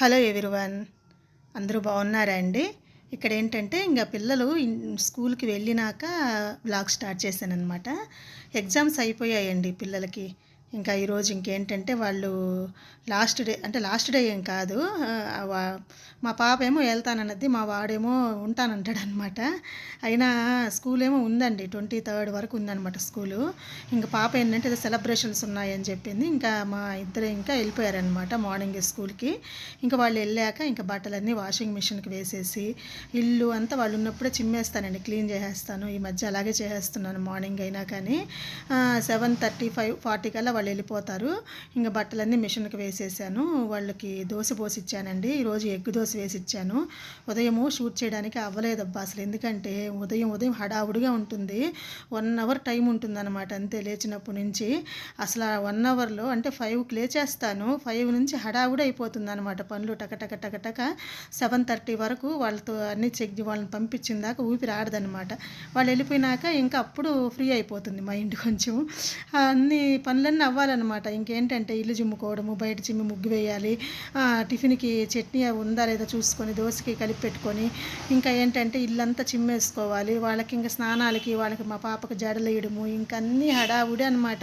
Hello everyone. అందరూ బాగున్నారా అండి ఇక్కడ ఏంటంటే ఇంకా పిల్లలు స్కూల్కి వెళ్ళినాక బ్లాగ్ స్టార్ట్ చేశాను అనమాట ఎగ్జామ్స్ అయిపోయాయండి పిల్లలకి. ఇంకా ఈరోజు ఇంకేంటంటే వాళ్ళు లాస్ట్ డే అంటే లాస్ట్ డే ఏం కాదు వా- మా పాప ఏమో వెళ్తానన్నది మా వాడేమో ఉంటానంటాడు అనమాట అయినా స్కూల్ ఏమో ఉందండి ట్వంటీ థర్డ్ వరకు ఉందన్నమాట స్కూలు. ఇంకా పాప ఏంటంటే ఏదో సెలబ్రేషన్స్ ఉన్నాయని చెప్పింది ఇంకా మా ఇద్దరు ఇంకా వెళ్ళిపోయారనమాట మార్నింగ్ స్కూల్కి. ఇంకా వాళ్ళు వెళ్ళాక ఇంకా బట్టలన్నీ వాషింగ్ మిషన్కి వేసేసి ఇల్లు అంతా వాళ్ళు ఉన్నప్పుడే చిమ్మేస్తానండి క్లీన్ చేసేస్తాను ఈ మధ్య అలాగే చేసేస్తున్నాను మార్నింగ్ అయినా కానీ. సెవెన్ థర్టీ ఫైవ్ ఫార్టీ కల్లా వాళ్ళు వెళ్ళిపోతారు. ఇంకా బట్టలన్నీ మిషన్కి వేసేసాను. వాళ్ళకి దోశ పోసి ఇచ్చానండి ఈరోజు ఎగ్ దోశ వేసి ఇచ్చాను ఉదయము షూట్ చేయడానికి అవ్వలేదబ్బా అసలు. ఎందుకంటే ఉదయం ఉదయం హడావుడిగా ఉంటుంది. వన్ అవర్ టైం ఉంటుందన్నమాట అంతే లేచినప్పటి నుంచి. అసలు ఆ వన్ అవర్లో అంటే ఫైవ్కి లేచేస్తాను. ఫైవ్ నుంచి హడావుడి అయిపోతుంది అనమాట పనులు టకటక టకటక సెవెన్ థర్టీ వరకు వాళ్ళతో అన్ని చెక్ వాళ్ళని పంపించిన దాకా ఊపిరి ఆడదనమాట వాళ్ళు వెళ్ళిపోయినాక ఇంకా అప్పుడు ఫ్రీ అయిపోతుంది మైండ్ కొంచెం. అన్ని పనులన్నీ అవ్వాలన్నమాట. ఇంకేంటంటే ఇల్లు చిమ్ముకోవడము బయట చిమ్మి ముగ్గు వేయాలి టిఫిన్కి చట్నీ అవి ఉందా లేదా చూసుకొని దోశకి కలిపి పెట్టుకొని ఇంకా ఏంటంటే ఇల్లంతా చిమ్మేసుకోవాలి. వాళ్ళకి ఇంకా స్నానాలకి వాళ్ళకి మా పాపకు జడలేయడము ఇంకా అన్నీ హడావుడి అనమాట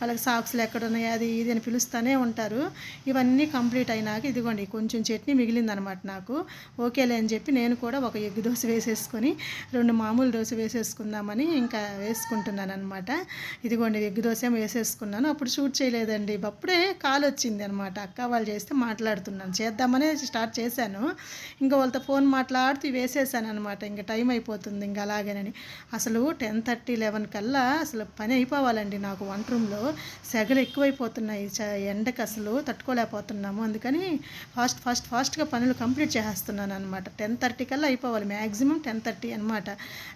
వాళ్ళకి సాక్స్లు ఎక్కడున్నాయి అది ఇది అని పిలుస్తూనే ఉంటారు. ఇవన్నీ కంప్లీట్ అయినాక ఇదిగోండి కొంచెం చట్నీ మిగిలిందనమాట నాకు. ఓకేలే అని చెప్పి నేను కూడా ఒక ఎగ్ దోశ వేసేసుకొని రెండు మామూలు దోశ వేసేసుకుందామని ఇంకా వేసుకుంటున్నాను అనమాట ఇదిగోండి ఎగ్ దోశ వేసేసుకున్నాను. అప్పుడు షూట్ చేయలేదండి. అప్పుడే కాల్ వచ్చింది అనమాట అక్క వాళ్ళు చేస్తే మాట్లాడుతున్నాను. చేద్దామనే స్టార్ట్ చేశాను. ఇంకా వాళ్ళతో ఫోన్ మాట్లాడుతూ వేసేసాను అనమాట ఇంకా టైం అయిపోతుంది ఇంకా అలాగేనని. అసలు టెన్ థర్టీ లెవెన్ కల్లా అసలు పని అయిపోవాలండి నాకు వంట రూమ్లో. సెగలు ఎక్కువైపోతున్నాయి. చ- ఎండకు అసలు తట్టుకోలేకపోతున్నాము. అందుకని ఫాస్ట్ ఫాస్ట్ ఫాస్ట్గా పనులు కంప్లీట్ చేసేస్తున్నాను అనమాట టెన్ థర్టీ కల్లా అయిపోవాలి. మ్యాక్సిమం టెన్ థర్టీ అనమాట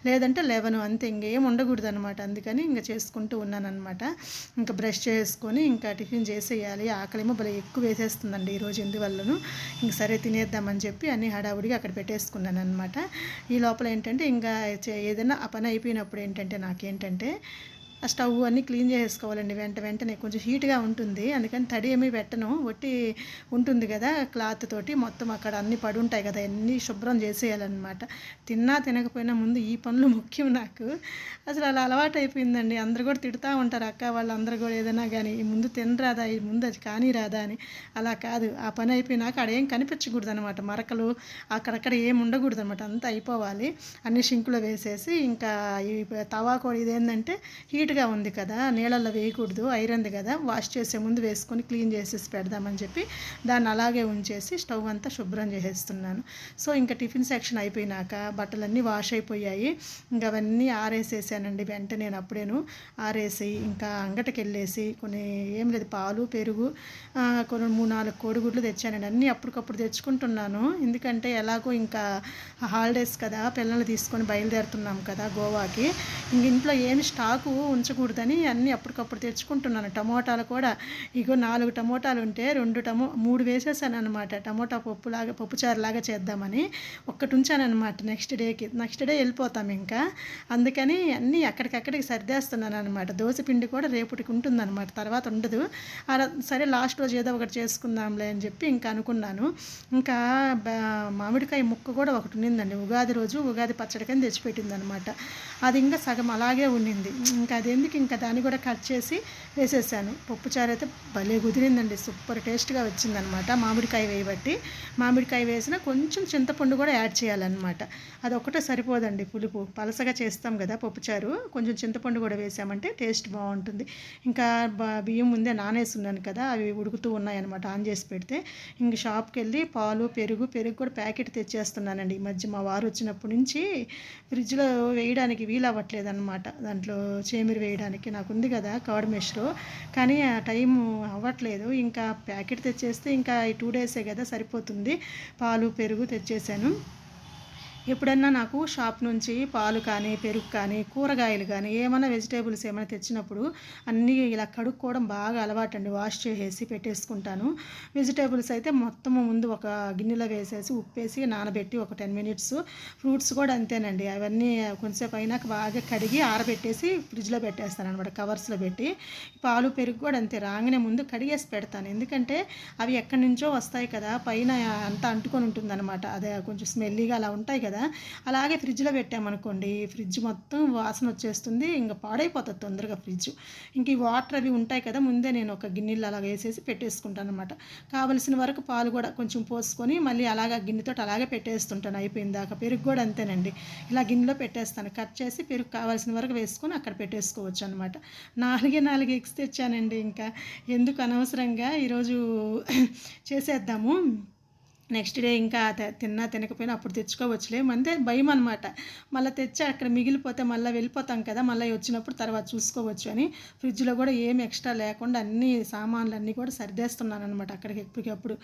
లేదంటే లెవెన్ అంతే. ఇంకేం ఉండకూడదు అనమాట అందుకని ఇంకా చేసుకుంటూ ఉన్నాను అనమాట ఇంకా బ్రష్ వేసుకొని ఇంకా టిఫిన్ చేసేయాలి. ఆకలేమో భలే ఎక్కువ వేసేస్తుందండి ఈరోజు ఎందువల్లను. ఇంక సరే తినేద్దామని చెప్పి అన్ని హడావుడిగా అక్కడ పెట్టేసుకున్నాను అనమాట ఈ లోపల ఏంటంటే ఇంకా ఏదైనా ఆ పని అయిపోయినప్పుడు ఏంటంటే నాకేంటంటే ఆ స్టవ్ అన్నీ క్లీన్ చేసుకోవాలండి వెంట వెంటనే. కొంచెం హీట్గా ఉంటుంది. అందుకని తడి ఏమీ పెట్టను. ఒట్టి ఉంటుంది కదా క్లాత్ తోటి. మొత్తం అక్కడ అన్ని పడి ఉంటాయి కదా. అన్నీ శుభ్రం చేసేయాలన్నమాట. తిన్నా తినకపోయినా ముందు ఈ పనులు ముఖ్యం నాకు. అసలు అలా అలవాటు అయిపోయిందండి. అందరు కూడా తిడుతూ ఉంటారు. అక్క వాళ్ళందరూ కూడా ఏదైనా కానీ ఈ ముందు తినరాదా ఈ ముందు అది కానీ రాదా? అని. అలా కాదు. ఆ పని అయిపోయినాక అక్కడ ఏం కనిపించకూడదు అనమాట మరకలు అక్కడక్కడ ఏం ఉండకూడదు అనమాట అంతా అయిపోవాలి. అన్ని షింకులో వేసేసి ఇంకా ఈ తవా కూడా ఇదేంటంటే హీట్ నీట్గా ఉంది కదా నీళ్ళల్లో వేయకూడదు ఐరన్ది కదా వాష్ చేసే ముందు వేసుకొని క్లీన్ చేసేసి పెడదామని చెప్పి దాన్ని అలాగే ఉంచేసి స్టవ్ అంతా శుభ్రం చేసేస్తున్నాను. సో ఇంకా టిఫిన్ సెక్షన్ అయిపోయినాక బట్టలన్నీ వాష్ అయిపోయాయి. ఇంకా అవన్నీ ఆరేసేసానండి వెంటనే నేను అప్పుడేను. ఆరేసి ఇంకా అంగటికి వెళ్ళేసి కొన్ని ఏం లేదు పాలు పెరుగు కొన్ని మూడు నాలుగు కోడిగుడ్లు తెచ్చానండి. అన్నీ అప్పటికప్పుడు తెచ్చుకుంటున్నాను. ఎందుకంటే ఎలాగో ఇంకా హాలిడేస్ కదా పిల్లల్ని తీసుకొని బయలుదేరుతున్నాం కదా గోవాకి. ఇంక ఇంట్లో ఏమి స్టాకు ఉంచకూడదని అన్నీ అప్పటికప్పుడు తెచ్చుకుంటున్నాను. టమోటాలు కూడా ఇగో నాలుగు టమోటాలు ఉంటే రెండు టమో మూడు వేసేసాను అనమాట టమోటా పప్పులాగా పప్పుచారు లాగా చేద్దామని ఒక్కటి ఉంచాను అనమాట నెక్స్ట్ డేకి. నెక్స్ట్ డే వెళ్ళిపోతాం ఇంకా. అందుకని అన్నీ అక్కడికక్కడికి సర్దేస్తున్నాను అనమాట దోశ పిండి కూడా రేపటికి ఉంటుందన్నమాట. తర్వాత ఉండదు. అలా సరే లాస్ట్ రోజు ఏదో ఒకటి చేసుకుందాంలే అని చెప్పి ఇంకా అనుకున్నాను. ఇంకా బా- మామిడికాయ ముక్క కూడా ఒకటి ఉన్నిందండి. ఉగాది రోజు ఉగాది పచ్చడికని తెచ్చిపెట్టింది అనమాట అది ఇంకా సగం అలాగే ఉన్నింది. ఇంకా అది ఎందుకు ఇంకా దాన్ని కూడా కట్ చేసి వేసేసాను. పప్పుచారు అయితే భలే కుదిరిందండి. సూపర్ టేస్ట్గా వచ్చిందనమాట. మామిడికాయ వేయబట్టి మామిడికాయ వేసిన కొంచెం చింతపండు కూడా యాడ్ చేయాలన్నమాట. అది ఒకటే సరిపోదండి పులుపు. పలసగా చేస్తాం కదా పప్పుచారు కొంచెం చింతపండు కూడా వేసామంటే టేస్ట్ బాగుంటుంది. ఇంకా బియ్యం ముందే నానేస్తున్నాను కదా అవి ఉడుకుతూ ఉన్నాయన్నమాట. ఆన్ చేసి పెడితే ఇంక షాప్కి వెళ్ళి పాలు పెరుగు పెరుగు కూడా ప్యాకెట్ తెచ్చేస్తున్నానండి. ఈ మధ్య మా వారు వచ్చినప్పటి నుంచి ఫ్రిడ్జ్లో వేయడానికి వీలు అవ్వట్లేదు అనమాట దాంట్లో చేమిరి వేయడానికి నాకు ఉంది కదా కర్డ్ మెషరు. కానీ ఆ టైం అవ్వట్లేదు. ఇంకా ప్యాకెట్ తెచ్చేస్తే ఇంకా ఈ టూ డేసే కదా సరిపోతుంది. పాలు పెరుగు తెచ్చేసాను. ఎప్పుడన్నా నాకు షాప్ నుంచి పాలు కానీ పెరుగు కానీ కూరగాయలు కానీ ఏమైనా వెజిటేబుల్స్ ఏమైనా తెచ్చినప్పుడు అన్నీ ఇలా కడుక్కోవడం బాగా అలవాటు అండి వాష్ చేసేసి పెట్టేసుకుంటాను. వెజిటేబుల్స్ అయితే మొత్తము ముందు ఒక గిన్నెలో వేసేసి ఉప్పేసి నానబెట్టి ఒక టెన్ మినిట్స్ ఫ్రూట్స్ కూడా అంతేనండి. అవన్నీ కొంచెంసేపు అయినాక బాగా కడిగి ఆరబెట్టేసి ఫ్రిడ్జ్లో పెట్టేస్తాను అనమాట కవర్స్లో పెట్టి. పాలు పెరుగు కూడా అంతే రాగానే ముందు కడిగేసి పెడతాను. ఎందుకంటే అవి ఎక్కడి నుంచో వస్తాయి కదా పైన అంతా అంటుకొని ఉంటుందన్నమాట. అదే కొంచెం స్మెల్లీగా అలా ఉంటాయి కదా అలాగే ఫ్రిడ్జ్లో పెట్టామనుకోండి ఫ్రిడ్జ్ మొత్తం వాసన వచ్చేస్తుంది ఇంకా పాడైపోతుంది తొందరగా ఫ్రిడ్జ్. ఇంక ఈ వాటర్ అవి ఉంటాయి కదా ముందే నేను ఒక గిన్నెలు అలా వేసేసి పెట్టేసుకుంటాను అనమాట కావలసిన వరకు పాలు కూడా కొంచెం పోసుకొని మళ్ళీ అలాగా గిన్నెతో అలాగే పెట్టేస్తుంటాను అయిపోయిన దాకా. పెరుగు కూడా అంతేనండి. ఇలా గిన్నెలో పెట్టేస్తాను. కట్ చేసి పెరుగు కావాల్సిన వరకు వేసుకొని అక్కడ పెట్టేసుకోవచ్చు అనమాట నాలుగే నాలుగు ఎగ్స్ తెచ్చానండి ఇంకా. ఎందుకు అనవసరంగా ఈరోజు చేసేద్దాము? నెక్స్ట్ డే ఇంకా తిన్నా తినకపోయినా అప్పుడు తెచ్చుకోవచ్చులే. అంతే భయం అనమాట మళ్ళీ తెచ్చి అక్కడ మిగిలిపోతే మళ్ళీ వెళ్ళిపోతాం కదా మళ్ళీ వచ్చినప్పుడు తర్వాత చూసుకోవచ్చు అని. ఫ్రిడ్జ్లో కూడా ఏమి ఎక్స్ట్రా లేకుండా అన్ని సామాన్లు అన్నీ కూడా సర్దేస్తున్నాను అనమాట అక్కడికి ఎప్పటికప్పుడు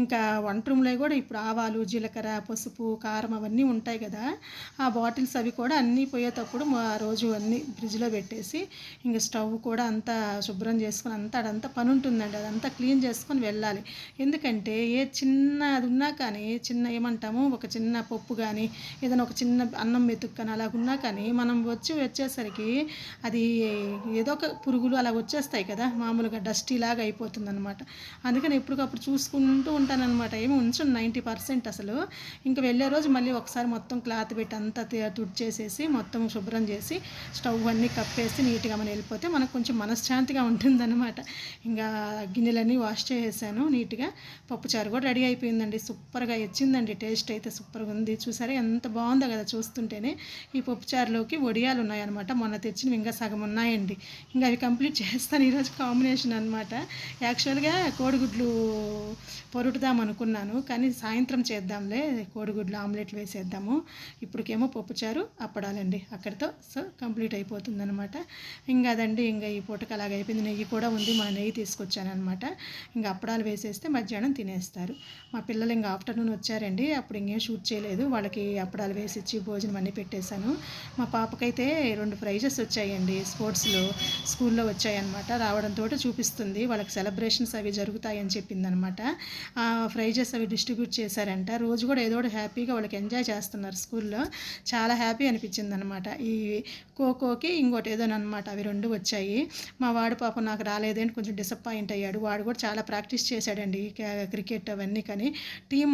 ఇంకా వంట రూమ్లో కూడా ఇప్పుడు ఆవాలు జీలకర్ర పసుపు కారం అవన్నీ ఉంటాయి కదా ఆ బాటిల్స్ అవి కూడా అన్నీ పోయేటప్పుడు ఆ రోజు అన్నీ ఫ్రిడ్జ్లో పెట్టేసి ఇంకా స్టవ్ కూడా అంతా శుభ్రం చేసుకుని అంతా అదంతా పని ఉంటుందండి. అదంతా క్లీన్ చేసుకొని వెళ్ళాలి. ఎందుకంటే ఏ చిన్న అది ఉన్నా కానీ చిన్న ఏమంటాము ఒక చిన్న పప్పు కానీ ఏదైనా ఒక చిన్న అన్నం మెతుకు కానీ అలాగ ఉన్నా కానీ మనం వచ్చి వచ్చేసరికి అది ఏదో ఒక పురుగులు అలా వచ్చేస్తాయి కదా మామూలుగా డస్టీ లాగా అయిపోతుంది అనమాట అందుకని ఎప్పటికప్పుడు చూసుకుంటూ ఉంటానన్నమాట. ఏమి ఉంచు నైంటీ పర్సెంట్ అసలు. ఇంకా వెళ్ళే రోజు మళ్ళీ ఒకసారి మొత్తం క్లాత్ పెట్టి అంతా తుడిచేసేసి మొత్తం శుభ్రం చేసి స్టవ్ అన్నీ కప్పేసి నీట్గా మనం వెళ్ళిపోతే మనకు కొంచెం మనశ్శాంతిగా ఉంటుందన్నమాట. ఇంకా గిన్నెలన్నీ వాష్ చేసేసాను నీట్గా. పప్పుచారు కూడా రెడీ అయిపోయిందండి సూపర్గా వచ్చిందండి. టేస్ట్ అయితే సూపర్గా ఉంది. చూసారా? ఎంత బాగుందో కదా చూస్తుంటేనే. ఈ పప్పుచారులోకి వడియాలు ఉన్నాయన్నమాట మొన్న తెచ్చినవి ఇంకా సగం ఉన్నాయండి. ఇంకా అవి కంప్లీట్ చేస్తాను. ఈరోజు కాంబినేషన్ అనమాట యాక్చువల్గా కోడిగుడ్లు పొరుటుదాం అనుకున్నాను. కానీ సాయంత్రం చేద్దాంలే. కోడిగుడ్లు ఆమ్లెట్లు వేసేద్దాము. ఇప్పటికేమో పప్పుచారు అప్పడాలండి. అక్కడితో సో కంప్లీట్ అయిపోతుందనమాట ఇంకా అదండి. ఇంకా ఈ పూటకు అలాగ అయిపోయింది. నెయ్యి కూడా ఉంది. మా నెయ్యి తీసుకొచ్చాను అనమాట ఇంకా అప్పడాలు వేసేస్తే మధ్యాహ్నం తినేస్తారు. మా పిల్లలు ఇంకా ఆఫ్టర్నూన్ వచ్చారండి. అప్పుడు ఇంకేం షూట్ చేయలేదు. వాళ్ళకి అప్పడాలు వేసి ఇచ్చి భోజనం అన్నీ పెట్టేశాను. మా పాపకైతే రెండు ప్రైజెస్ వచ్చాయండి స్పోర్ట్స్లో. స్కూల్లో వచ్చాయన్నమాట. రావడంతో చూపిస్తుంది. వాళ్ళకి సెలబ్రేషన్స్ అవి జరుగుతాయని చెప్పిందనమాట ఆ ప్రైజెస్ అవి డిస్ట్రిబ్యూట్ చేశారంట. రోజు కూడా ఏదో హ్యాపీగా వాళ్ళకి ఎంజాయ్ చేస్తున్నారు స్కూల్లో. చాలా హ్యాపీ అనిపించింది అనమాట ఈ ఖోఖోకి ఇంకోటి ఏదోనమాట అవి రెండు వచ్చాయి. మా వాడు పాపం నాకు రాలేదని కొంచెం డిసప్పాయింట్ అయ్యాడు. వాడు కూడా చాలా ప్రాక్టీస్ చేశాడండి. క్రికెట్ అవన్నీ కానీ టీం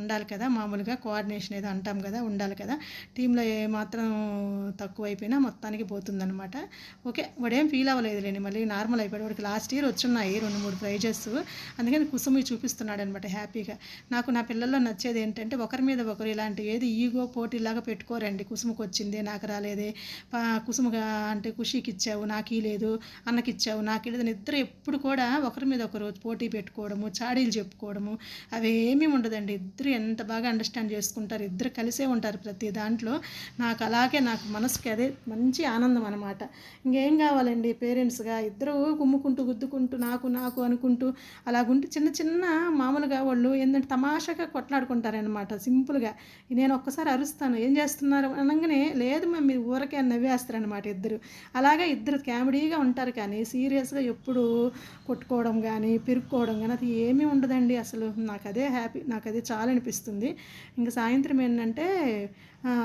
ఉండాలి కదా మామూలుగా కోఆర్డినేషన్ ఏదో అంటాం కదా ఉండాలి కదా. టీంలో ఏమాత్రం తక్కువైపోయినా మొత్తానికి పోతుందనమాట ఓకే వాడేం ఫీల్ అవ్వలేదులేండి మళ్ళీ నార్మల్ అయిపోయాడు. వాడికి లాస్ట్ ఇయర్ వచ్చున్నాయి రెండు మూడు ప్రైజెస్ అందుకని కుసుమి చూపిస్తున్నాడు అనమాట హ్యాపీగా. నాకు నా పిల్లల్లో నచ్చేది ఏంటంటే ఒకరి మీద ఒకరు ఇలాంటి ఏది ఈగో పోటీలాగా పెట్టుకోరండి. కుసుమకు వచ్చింది నాకు రాలేదే కుసుముగా అంటే ఖుషికి ఇచ్చావు నాకు లేదు అన్నకి ఇచ్చావు నాకు లేదు ఇద్దరు ఎప్పుడు కూడా ఒకరి మీద ఒకరు పోటీ పెట్టుకోవడము చాడీలు చెప్పుకోవడము అవి ఏమీ ఉండదండి. ఇద్దరు ఎంత బాగా అండర్స్టాండ్ చేసుకుంటారు ఇద్దరు కలిసే ఉంటారు ప్రతి దాంట్లో. నాకు అలాగే నాకు మనసుకి అదే మంచి ఆనందం అనమాట ఇంకేం కావాలండి? పేరెంట్స్గా ఇద్దరు కుమ్ముకుంటూ గుద్దుకుంటూ నాకు నాకు అనుకుంటూ అలాగుంటూ చిన్న చిన్న మామూలుగా వాళ్ళు ఏంటంటే తమాషాగా కొట్లాడుకుంటారనమాట సింపుల్గా నేను ఒక్కసారి అరుస్తాను. ఏం చేస్తున్నారు? అనగానే లేదు మేము మీరు ఊరకే నవ్వేస్తారనమాట ఇద్దరు. అలాగే ఇద్దరు కామెడీగా ఉంటారు కానీ సీరియస్గా ఎప్పుడు కొట్టుకోవడం కానీ పెరుక్కోవడం కానీ అది ఏమీ ఉండదండి అసలు. నాకు అదే హ్యాపీ నాకు అదే చాలా అనిపిస్తుంది. ఇంకా సాయంత్రం ఏంటంటే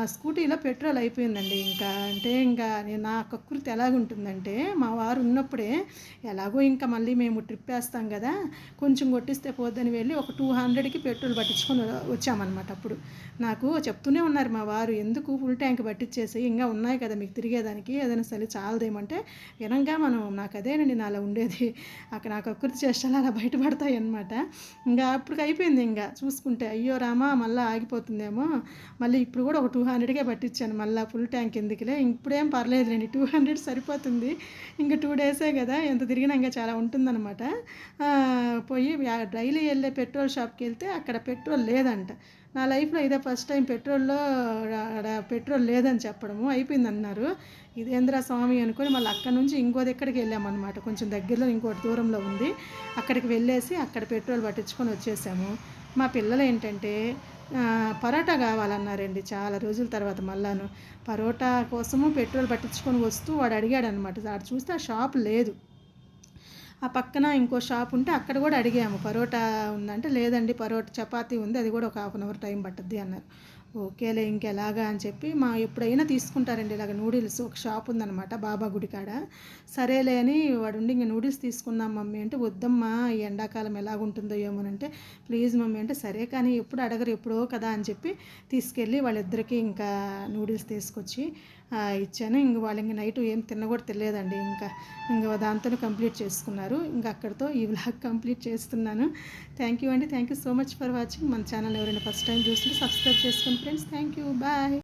స్కూటీలో పెట్రోల్ అయిపోయిందండి. ఇంకా అంటే ఇంకా నేను నా కకృతి ఎలాగుంటుందంటే మా వారు ఉన్నప్పుడే ఎలాగో ఇంకా మళ్ళీ మేము ట్రిప్ వేస్తాం కదా కొంచెం కొట్టిస్తే పోద్దని వెళ్ళి ఒక టూ హండ్రెడ్కి పెట్రోల్ పట్టించుకొని వచ్చామన్నమాట అప్పుడు. నాకు చెప్తూనే ఉన్నారు మా వారు ఎందుకు ఫుల్ ట్యాంక్ పట్టించేసి ఇంకా ఉన్నాయి కదా మీకు తిరిగేదానికి ఏదైనా సరే చాలదేమంటే వినంగా మనం నాకు అదేనండి నాలో ఉండేది అక్కడ నాకు కకృతి చేష్టాలు అలా బయటపడతాయి అనమాట ఇంకా అప్పటికి అయిపోయింది ఇంకా చూసుకుంటే అయ్యో రామా మళ్ళీ ఆగిపోతుందేమో మళ్ళీ ఇప్పుడు కూడా ఒక టూ హండ్రెడ్కే పట్టించాను. మళ్ళీ ఫుల్ ట్యాంక్ ఎందుకులే? ఇప్పుడేం పర్లేదులేండి. టూ హండ్రెడ్ సరిపోతుంది. ఇంకా టూ డేసే కదా? ఎంత తిరిగినా ఇంకా చాలా ఉంటుందన్నమాట. పోయి డైలీ వెళ్ళే పెట్రోల్ షాప్కి వెళ్తే అక్కడ పెట్రోల్ లేదంట. నా లైఫ్లో ఇదే ఫస్ట్ టైం పెట్రోల్లో పెట్రోల్ లేదని చెప్పడము అయిపోయింది అన్నారు ఇదేంద్ర స్వామి అనుకొని మళ్ళీ అక్కడ నుంచి ఇంకో దగ్గరికి వెళ్ళామన్నమాట. కొంచెం దగ్గరలో ఇంకోటి దూరంలో ఉంది. అక్కడికి వెళ్ళేసి అక్కడ పెట్రోల్ పట్టించుకొని వచ్చేసాము. మా పిల్లలు ఏంటంటే పరోటా కావాలన్నారండి చాలా రోజుల తర్వాత మళ్ళాను. పరోటా కోసము పెట్రోల్ పట్టించుకొని వస్తూ వాడు అడిగాడు అనమాట ఆడు చూస్తే ఆ షాప్ లేదు. ఆ పక్కన ఇంకో షాప్ ఉంటే అక్కడ కూడా అడిగాము. పరోటా ఉందంటే లేదండి పరోటా చపాతీ ఉంది అది కూడా ఒక హాఫ్ అన్ అవర్ టైం పట్టుద్ది అన్నారు. ఓకేలే ఇంకెలాగా అని చెప్పి మా ఎప్పుడైనా తీసుకుంటారండి. ఇలాగ నూడిల్స్ ఒక షాప్ ఉందనమాట బాబా గుడి కాడ. సరేలే అని వాడు ఉండి ఇంక నూడిల్స్ తీసుకుందాం మమ్మీ అంటే వద్దమ్మా ఈ ఎండాకాలం ఎలాగుంటుందో ఏమోనంటే ప్లీజ్ మమ్మీ అంటే సరే కానీ ఎప్పుడు అడగరు ఎప్పుడో కదా అని చెప్పి తీసుకెళ్ళి వాళ్ళిద్దరికీ ఇంకా నూడిల్స్ తీసుకొచ్చి ఇచ్చాను. ఇంక వాళ్ళు ఇంక నైట్ ఏం తిన్న కూడా తెలియదండి ఇంకా ఇంకా దాంతో కంప్లీట్ చేసుకున్నారు. ఇంకా అక్కడితో ఈ వ్లాగ్ కంప్లీట్ చేస్తున్నాను. థ్యాంక్ యూ అండి. Thank you so much for watching మన ఛానల్ ఎవరైనా ఫస్ట్ టైం చూస్తుంటే సబ్స్క్రైబ్ చేసుకోండి ఫ్రెండ్స్ థ్యాంక్ యూ బాయ్